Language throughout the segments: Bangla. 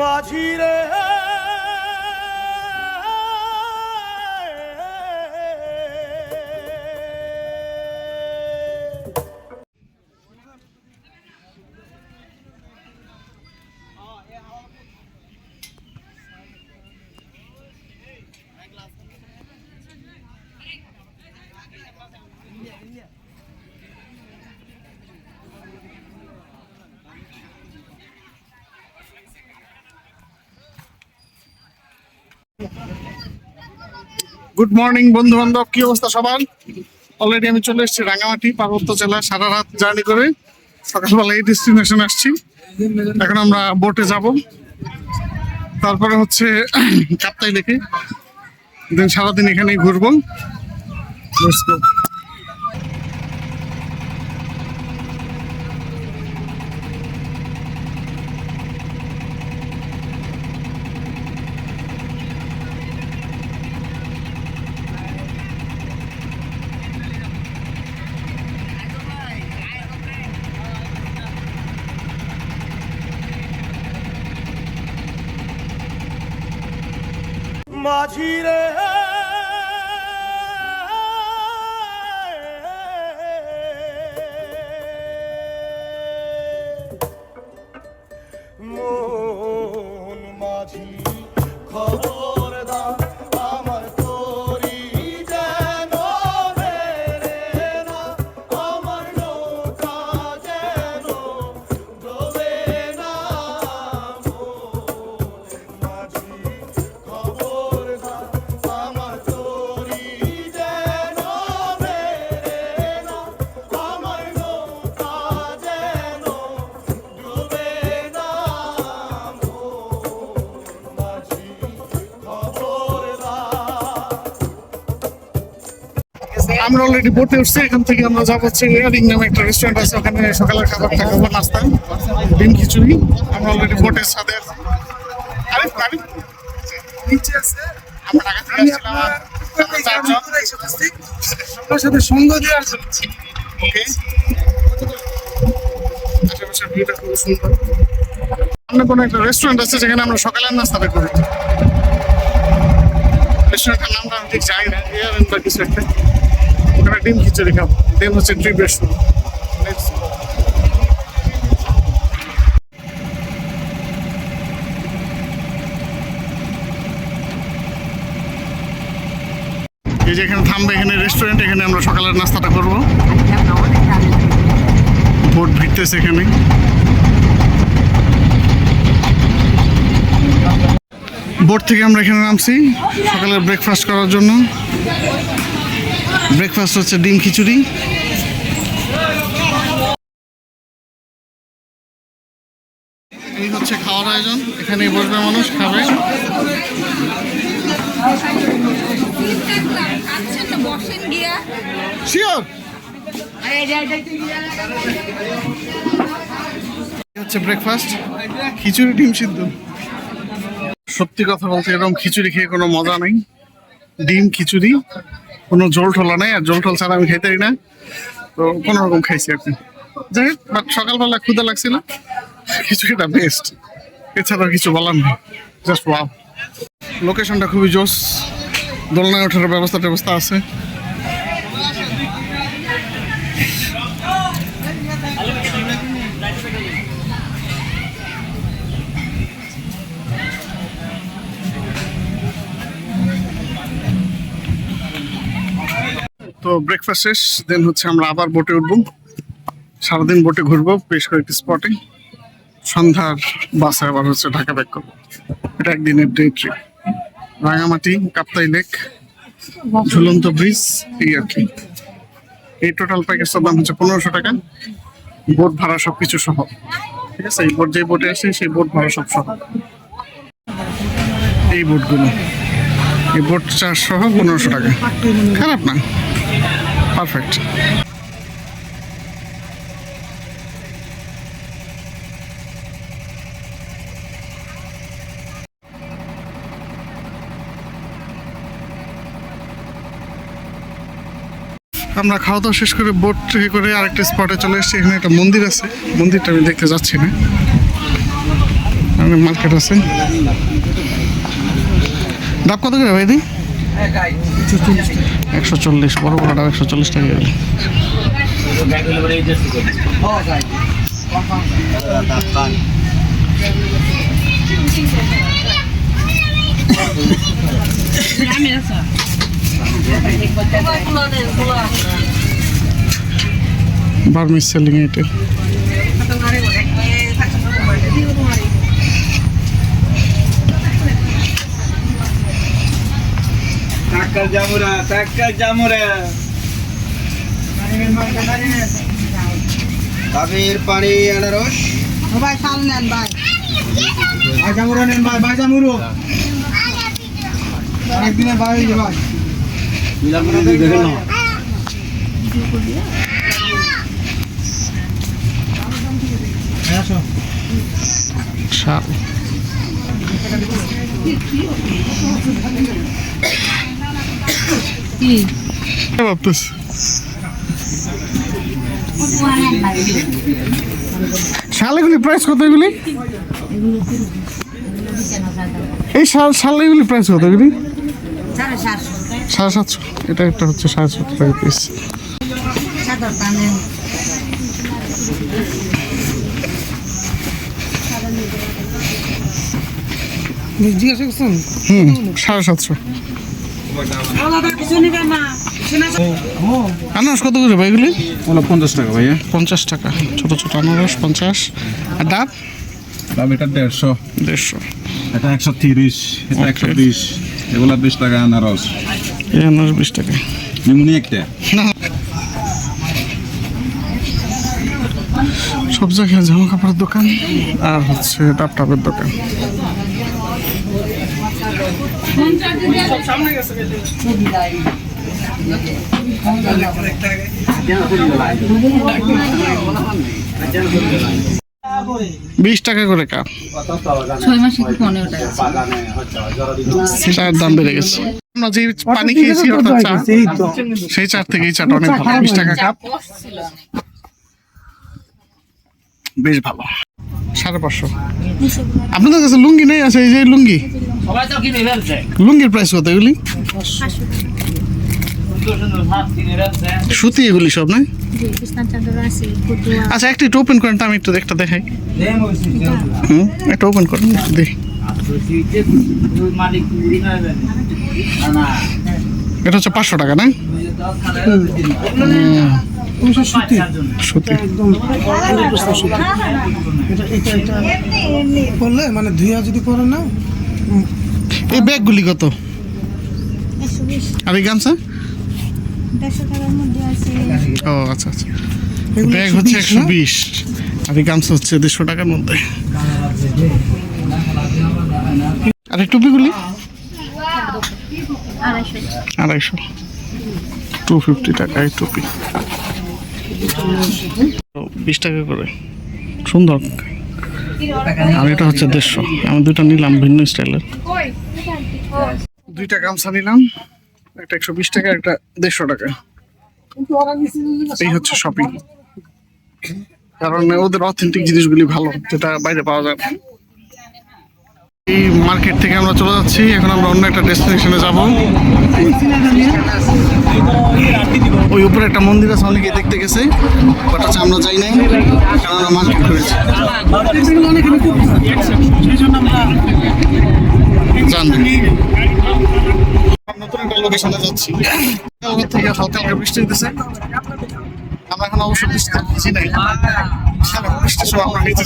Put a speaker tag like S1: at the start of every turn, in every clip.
S1: মাঝি
S2: গুড মর্নিং বন্ধু বান্ধব কি অবস্থা সবার? অলরেডি আমি চলে এসেছি রাঙামাটি পার্বত্য জেলা, সারা রাত জার্নি করে সকালবেলা এই ডেস্টিনেশন আসছি। এখন আমরা বোটে যাব। তারপরে হচ্ছে কাপ্তাই লেকে দেন সারাদিন এখানেই ঘুরবো।
S1: মাঝিরে আমরা
S2: অলরেডি বোটে উঠছি এখান থেকে আমরা যাব হচ্ছে ইয়ারিং নামে একটা রেস্টুরেন্ট আছে ওখানে সকালের খাবারটা খাব নাস্তা ডিম খিচুড়ি আমরা অলরেডি বোটের সাথে আরিফ
S3: নিচে আছে
S2: আমরা ঢাকা থেকে আসছিলাম
S3: আপনার সাথে সঙ্গ দেওয়ার জন্য
S2: ওকে আশেপাশের ভিউটা খুব সুন্দর। সামনে কোনো একটা রেস্টুরেন্ট আছে যেখানে আমরা সকালের করি। রেস্টুরেন্টের নামটা আমি ঠিক জানি না এয়ার বা কিছু একটা। ওখানে ডিম খিচুড়ি খাব। দেন হচ্ছে ট্রিপের শুরু। এই যে এখানে থামবে এখানে রেস্টুরেন্ট এখানে আমরা সকালের নাস্তাটা করব। বোট ভিড়তেছে এখানে। বোট থেকে আমরা এখানে নামছি, সকালের ব্রেকফাস্ট করার জন্য। ব্রেকফাস্ট হচ্ছে ডিম খিচুড়ি। এই হচ্ছে খাওয়ার আয়োজন এখানে বসবে মানুষ, খাবে। হচ্ছে ব্রেকফাস্ট খিচুড়ি, ডিম সিদ্ধ। সত্যি কথা বলতে এরকম খিচুড়ি খেয়ে কোনো মজা নেই। ডিম, খিচুড়ি। কোনো জল ঠোলা নাই আর জল ঠোল ছাড়া আমি খেতেই না। তো কোনো রকম খাইছি আর কি। যাই হোক বাট সকালবেলা ক্ষুদা লাগছিল। কিছু খিচুড়িটা বেস্ট এছাড়া কিছু বলার নেই। জাস্ট ওয়াও লোকেশনটা খুবই জোস। দোলনায় ওঠার ব্যবস্থা ব্যবস্থা আছে। ব্রেকফাস্ট শেষ দেন হচ্ছে আমরা আবার বোটে উঠবো। সারাদিন বোটে ঘুরবো, বেশ কয়েকটি স্পটে সন্ধ্যার বাসে আবার হচ্ছে ঢাকা ব্যাক করব। এটা একদিনের day trip Rangamati, Kaptai lake ঝুলন্ত ব্রিজ এই আর কি। এই টোটাল প্যাকেজটার দাম হচ্ছে পনেরোশো টাকা। বোট ভাড়া সব কিছু সহ। ঠিক আছে? এই বোট যে বোটে আসে, সেই বোট ভাড়া সব সহ। এই বোটগুলো এই বোট চার্জ সহ পনেরোশো টাকা। খারাপ না। পারফেক্ট আমরা খাওয়া দাওয়া শেষ করে বোট থেকে করে আরেকটা স্পটে চলে এসেছি। এখানে একটা মন্দির আছে। মন্দিরটা আমি দেখতে যাচ্ছি না। এখানে মার্কেট আছে। ডাব কত করে ভাই একশো চল্লিশ বড় বড় ডাব একশো চল্লিশ টাকা। বার্মিস সেলিং এটা
S1: টাকা জামুরা টাকা জামুরা। কাবের পানি আনারস।
S3: ভাই খাল নেন ভাই।
S1: ভাই জামুরা নেন ভাই ভাই জামুরো।
S3: একদিনের ভাই যে ভাই।
S2: শাল। কি ভাবতেছ শাল এগুলি প্রাইস কত এগুলি? এই শাল শাল এগুলি প্রাইস কত এগুলি?
S4: সাড়ে সাতশো।
S2: এটা একটা হচ্ছে সাড়ে সাতশো টাকা পিস
S3: জিজ্ঞাসা করছেন?
S2: হুম সাড়ে সাতশো। আনারস কত করে ভাই এগুলি?
S1: পঞ্চাশ টাকা ভাইয়া।
S2: পঞ্চাশ টাকা ছোট ছোট আনারস পঞ্চাশ। আর ডাব?
S1: দাম এটা দেড়শো।
S2: দেড়শো।
S1: এটা একশো তিরিশ এটা একশো. বিশ। এগুলা বিশ টাকা আনারস।
S2: এই আনারস বিশ টাকা।
S1: নিমুনি একটা।
S2: না। সব জায়গায় জামা কাপড়ের দোকান আর হচ্ছে ডাব টাবের দোকান। বিশ টাকা করে কাপ। চায়ের দাম বেড়ে গেছে। আমরা যে পানি খেয়েছি চা, সেই চার থেকে এই চাটা অনেক ভালো। বিশ টাকা কাপ। বেশ ভালো। সাড়ে পাঁচশো। আপনাদের কাছে লুঙ্গি নেই? আছে এই যে লুঙ্গি। লুঙ্গির প্রাইস কত এগুলি? সুতি এগুলি সব না আচ্ছা একটা, একটু ওপেন করেন আমি একটু একটা দেখাই। হুম, একটা ওপেন করেন, একটু দেখি। এটা হচ্ছে পাঁচশো টাকা না
S3: দুশো সুতি
S2: সুতি
S3: একদম এটা এটা এটা করলে মানে ধুইয়া যদি করে না
S2: এই ব্যাগগুলি কত? আর এই গামছা?
S5: দেড়শো টাকার মধ্যে আছে
S2: ও আচ্ছা আচ্ছা। ব্যাগ হচ্ছে একশো বিশ। আর এই গামছা হচ্ছে দেড়শো টাকার মধ্যে। আর এই টুপিগুলি?
S5: আড়াইশো।
S2: টু ফিফটি টাকা এই টুপি। বিশ টাকা করে সুন্দর। আর এটা হচ্ছে দেড়শো। আমি দুটো নিলাম ভিন্ন স্টাইলের। দুইটা গামছা নিলাম। একটা একশো বিশ টাকা, একটা দেড়শো টাকা। এই হচ্ছে শপিং কারণ ওদের অথেন্টিক জিনিসগুলি ভালো, যেটা বাইরে পাওয়া যায় না। এই মার্কেট থেকে আমরা চলে যাচ্ছি। এখন আমরা অন্য একটা ডেস্টিনেশনে যাব। ওই উপরে একটা মন্দির আছে অনেকে দেখতে গেছে। বাট হচ্ছে আমরা যাই নাই, কারণ আমরা মার্কেট করেছি নতুন একটা লোকেশনে যাচ্ছি। থেকে বৃষ্টি হইতেছে। আমরা এখন অবশ্য বৃষ্টি নাই। বৃষ্টির সময় আমরা নিচে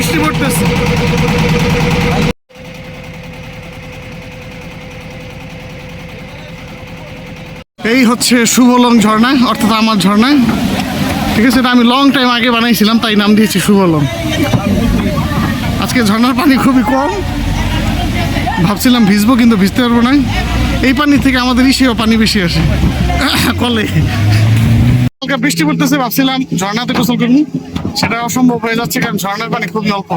S2: বৃষ্টি পড়তেছে। এই হচ্ছে শুভলং ঝর্ণা অর্থাৎ আমার ঝর্ণা ঠিক আছে, এটা আমি লং টাইম আগে বানাইছিলাম, তাই নাম দিয়েছি শুভলং। আজকে ঝর্ণার পানি খুবই কম। ভাবছিলাম ভিজবো, কিন্তু ভিজতে পারব না। এই পানি থেকে আমাদের ইসেও পানি বেশি আসে। কলে। বৃষ্টি পড়তেছে, ভাবছিলাম ঝর্ণাতে গোসল করব। সেটা অসম্ভব হয়ে যাচ্ছে কারণ ঝর্ণার পানি খুব অল্প।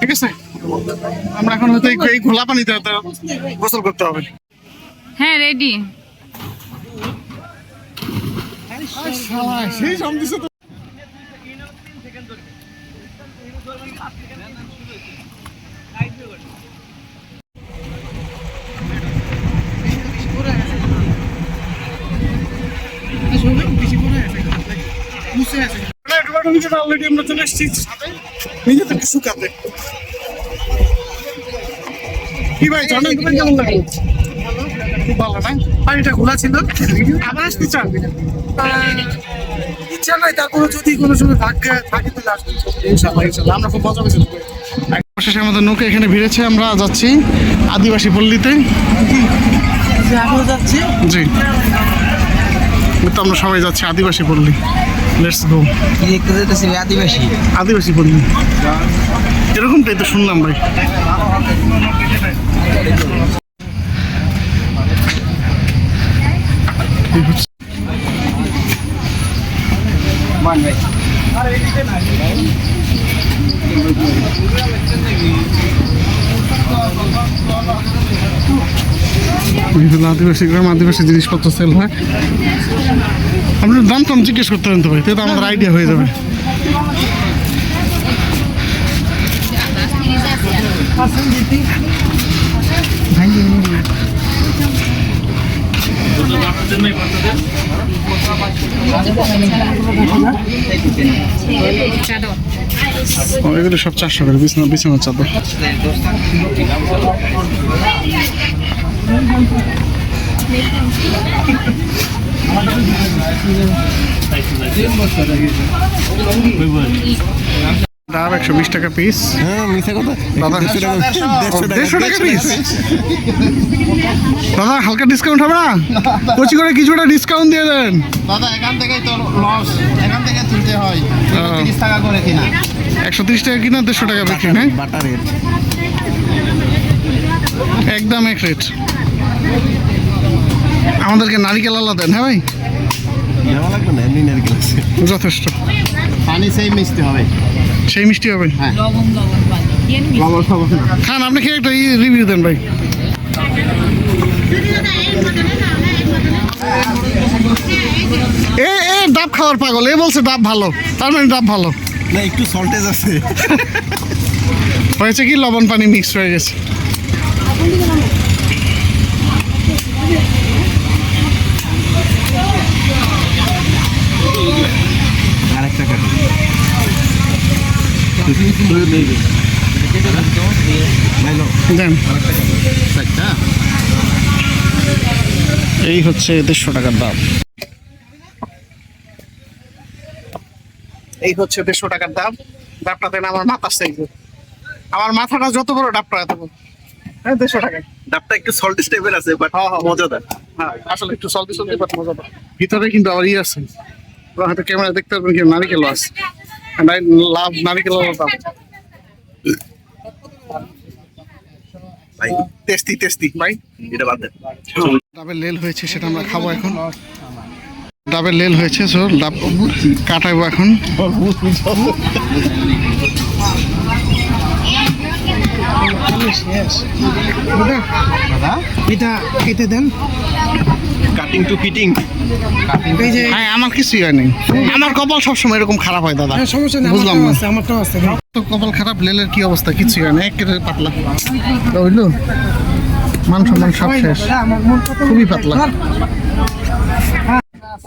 S2: ঠিক আছে? আমরা এখন হয়তো এই- ঘোলা খোলা পানিতে গোসল করতে হবে।
S4: হ্যাঁ রেডি
S2: সেই দিছে তো অলরেডি আমরা চলে এসেছি। সাথে নিজে থেকে শুকাতে। কি ভাই ঝর্ণা দোকান কেমন লাগল খুব ভালো না? পানিটা খোলা ছিল। আবার আসতে চান?
S3: ইচ্ছা নাই তারপরে যদি কোনো সময় ভাগ্যে থাকে তাহলে আসবে
S2: ইনশাআল্লাহ ইনশাআল্লাহ। আমরা খুব মজা পেয়েছি। অবশেষে আমাদের নৌকা এখানে ভিড়েছে আমরা যাচ্ছি আদিবাসী পল্লীতে।
S3: যাচ্ছি।
S2: জি। তো আমরা সবাই যাচ্ছি আদিবাসী পল্লী। লেটস গো
S3: কি দেখতে যেতেছি আদিবাসী?
S2: আদিবাসী পল্লী। এরকমটাই তো শুনলাম ভাই। আদিবাসী গ্রাম আদিবাসী জিনিসপত্র সেল হয়। আপনার দাম টাম জিজ্ঞেস করতে পারেন তো ভাই তাতে আমাদের আইডিয়া হয়ে যাবে। এগুলো সব চারশো করে, বিছানা বিছানার চাদর। একশো বিশ টাকা পিস
S6: হ্যাঁ কথা
S2: দাদা দেড়শো টাকা পিস দাদা হালকা ডিসকাউন্ট হবে না? কচি করে কিছুটা ডিসকাউন্ট দিয়ে দেন।
S6: দাদা এখান থেকেই তো লস এখান থেকে তুলতে হয়। তিরিশ টাকা করে কিনা।
S2: একশো তিরিশ টাকা কিনা দেড়শো টাকা বিক্রি হ্যাঁ? একদম এক রেট আমাদেরকে নারিকেল আল্লাহ দেন হ্যাঁ ভাই?
S6: নেওয়া লাগবে না এমনি নারকেল আছে।
S2: যথেষ্ট।
S6: পানি সেই মিশতে হবে।
S2: সেই মিষ্টি হবে?
S4: লবণ লবণ পানি। কেন
S6: লবণ খাব না
S2: খান আপনি খেয়ে একটা রিভিউ দেন ভাই। এ এ ডাব খাওয়ার পাগল। এ বলছে ডাব ভালো। তার মানে ডাব ভালো।
S6: না একটু সল্টেজ আছে।
S2: হয়েছে কি? লবণ পানি মিক্স হয়ে গেছে
S6: আর একটা কাটি
S2: দেন এই হচ্ছে দেড়শো টাকার দাম। এই হচ্ছে দেড়শো টাকার দাম। ডাবটা দেন আমার মাথা সাইজে আমার মাথাটা যত বড় ডাবটা এত বড়। হ্যাঁ দেড়শো টাকা।
S6: ডাবটা একটু সল্টেজ টাইপের আছে বাট
S2: হ্যাঁ, হ্যাঁ।
S6: মজাদার।
S2: হ্যাঁ আসলে একটু সলদি সলদি বাট মজা পায়। ভিতরে কিন্তু আবার ইয়ে আছে। আপনারা হয়তো ক্যামেরা দেখতে পারবেন কি নারিকেল আছে। লাভ নারিকেল দাম
S6: ভাই
S2: টেস্টি টেস্টি ভাই।
S6: এটা বাদ দেন।
S2: ডাবের লেল হয়েছে সেটা আমরা খাব এখন। ডাবের লেল হয়েছে সো ডাব কাটাবো এখন।
S3: এটা কেটে দেন
S6: কাটিং টু ফিটিং
S2: হ্যাঁ আমার কিছুই হয় নাই। আমার কপাল সবসময় এরকম খারাপ হয় দাদা।
S3: হ্যাঁ, সমস্যা নেই
S2: বুঝলাম না।
S3: আমারটাও আছে
S2: কপাল খারাপ লেলের কি অবস্থা? কিছুই হয় না একেবারে পাতলা। বুঝলো মান সম্মান সব শেষ। খুবই পাতলা।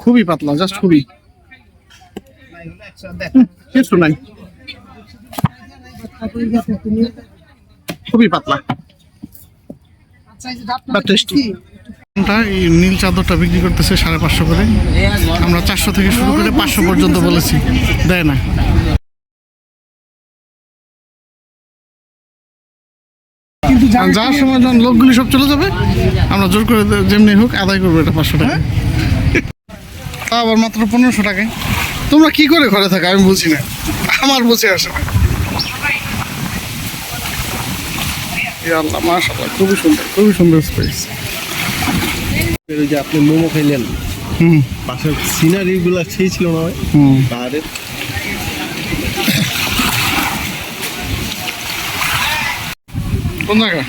S2: খুবই পাতলা জাস্ট খুবই। কিছু নাই। খুবই পাতলা। এই নীল চাদরটা বিক্রি করতেছে সাড়ে পাঁচশো করে। আমরা চারশো থেকে শুরু করে পাঁচশো পর্যন্ত বলেছি। দেয় না। যাওয়ার সময় যখন লোকগুলি সব চলে যাবে আমরা জোর করে যেমনি হোক আদায় করব এটা পাঁচশো টাকা। তা আবার মাত্র পনেরোশো টাকায়। তোমরা কি করে ঘরে থাকো? আমি বুঝি না। আমার বুঝে আসে না। আল্লাহ মাশাআল্লাহ খুবই সুন্দর খুবই সুন্দর স্পেস
S6: ওই যে আপনি মোমো খাইলেন
S2: হুম।
S6: পাশের সিনারি গুলা সেই ছিল না
S2: হুম।
S6: পাহাড়ের
S2: কোন জায়গা?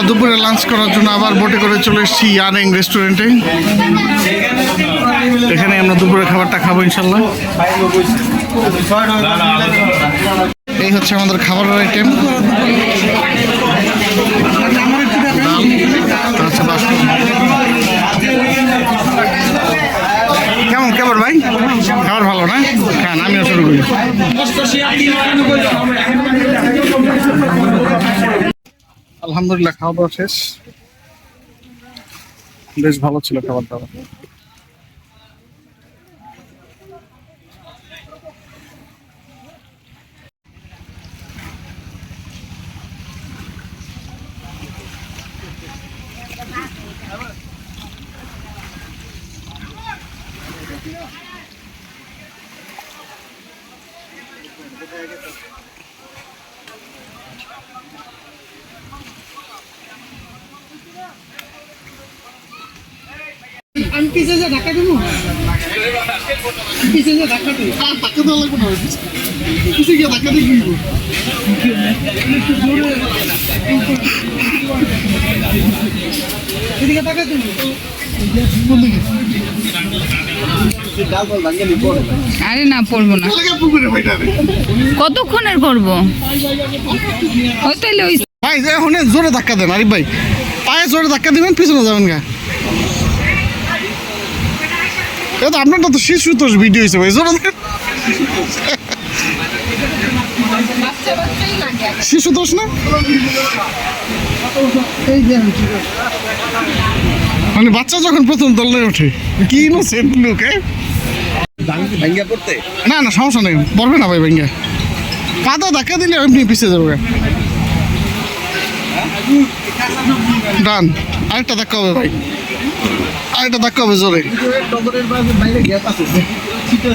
S2: আমরা দুপুরে লাঞ্চ করার জন্য আবার বোটে করে চলে এসেছি ইয়ারিং রেস্টুরেন্টে এখানে আমরা দুপুরে খাবারটা খাব ইনশাল্লাহ এই হচ্ছে আমাদের খাবারের আইটেম কেমন কেমন ভাই? খাবার ভালো না? খান, আমিও শুরু করি। আলহামদুলিল্লাহ খাওয়া দাওয়া শেষ। বেশ ভালো ছিল খাবার দাবার
S3: আমি পিছিয়ে যে ধাক্কা দেবো পিছিয়ে যে ধাক্কা দেবো
S2: আর
S4: আরে না, পড়ব না। কতক্ষণের করব ওই তাইলে ওই
S2: ভাই জোরে ধাক্কা দেন, আরিফ ভাই। পায়ে জোরে ধাক্কা দিবেন, পিছনে যাবেন গা। এটা আপনারটা তো শিশু তোষ ভিডিও হয়েছে ভাই, জোরে শিশু দোষ না? মানে বাচ্চা যখন প্রথম দলে ওঠে কি ইনোসেন্ট লুক না না সমস্যা নেই পড়বে না ভাই ভেঙ্গে। পাতা ধাক্কা দিলে এমনি পিছিয়ে যাবে। ডান আরেকটা ধাক্কা হবে ভাই। আরেকটা ধাক্কা হবে জোরে। Kita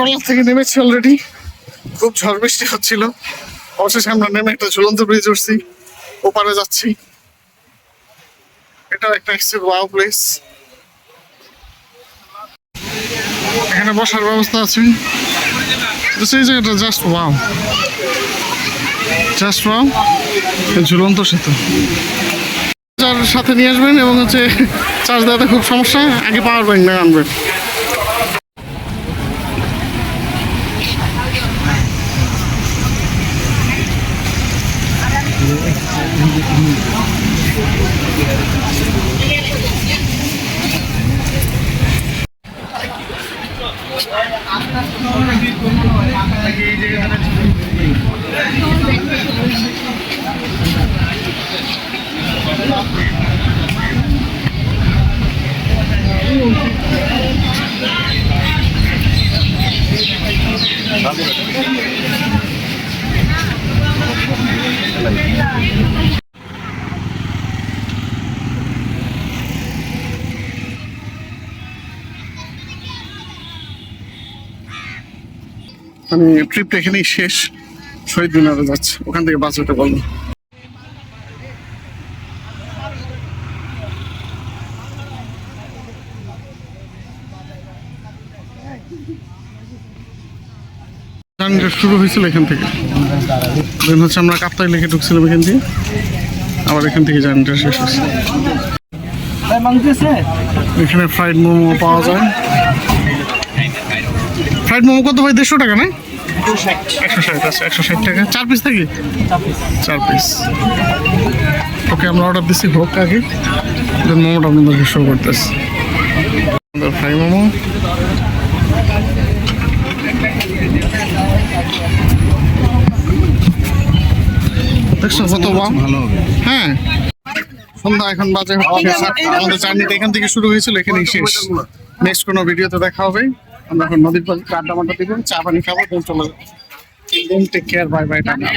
S2: ট্রলার থেকে নেমেছি অলরেডি খুব ঝড় বৃষ্টি হচ্ছিল। অবশেষে আমরা নেমে একটা ঝুলন্ত ব্রিজ উঠছি। ওপারে যাচ্ছি। এটা একটা ওয়াও প্লেস এখানে বসার ব্যবস্থা আছে। সেই জায়গাটা জাস্ট ওয়াও জাস্ট ওয়াও ঝুলন্ত সেতু। চার্জ সাথে নিয়ে আসবেন এবং হচ্ছে চার্জ দেওয়াতে খুব সমস্যা। আগে পাওয়ার ব্যাংক না আনবেন মানে ট্রিপটা এখানেই শেষ। শহীদ মিনারে যাচ্ছে। ওখান থেকে বাস উঠে বলব শুরু হয়েছিল এখান থেকে। দেন হচ্ছে আমরা কাপ্তাই লেখে ঢুকছিলাম এখান থেকে আবার এখান থেকে জার্নিটা শেষ হচ্ছে এখানে ফ্রাইড মোমো পাওয়া যায়। ফ্রাইড মোমো কত ভাই? দেড়শো টাকা না একশো ষাট। আছে একশো ষাট টাকা। চার পিস থাকি চার পিস ওকে আমরা অর্ডার দিচ্ছি হোক আগে। মোমোটা আপনাদেরকে শো করতেছি। আমাদের ফ্রাই মোমো দেখছ কত
S1: ভালো
S2: হ্যাঁ। সন্ধ্যা এখন বাজে আমাদের জার্নিটা এখান থেকে শুরু হয়েছিল এখানেই শেষ। নেক্সট কোনো ভিডিওতে দেখা হবে। আমরা এখন নদীর পাশে আড্ডা মাড্ডা দিবেন, চা পানি খাব চলে যাব। Take care bye bye tata.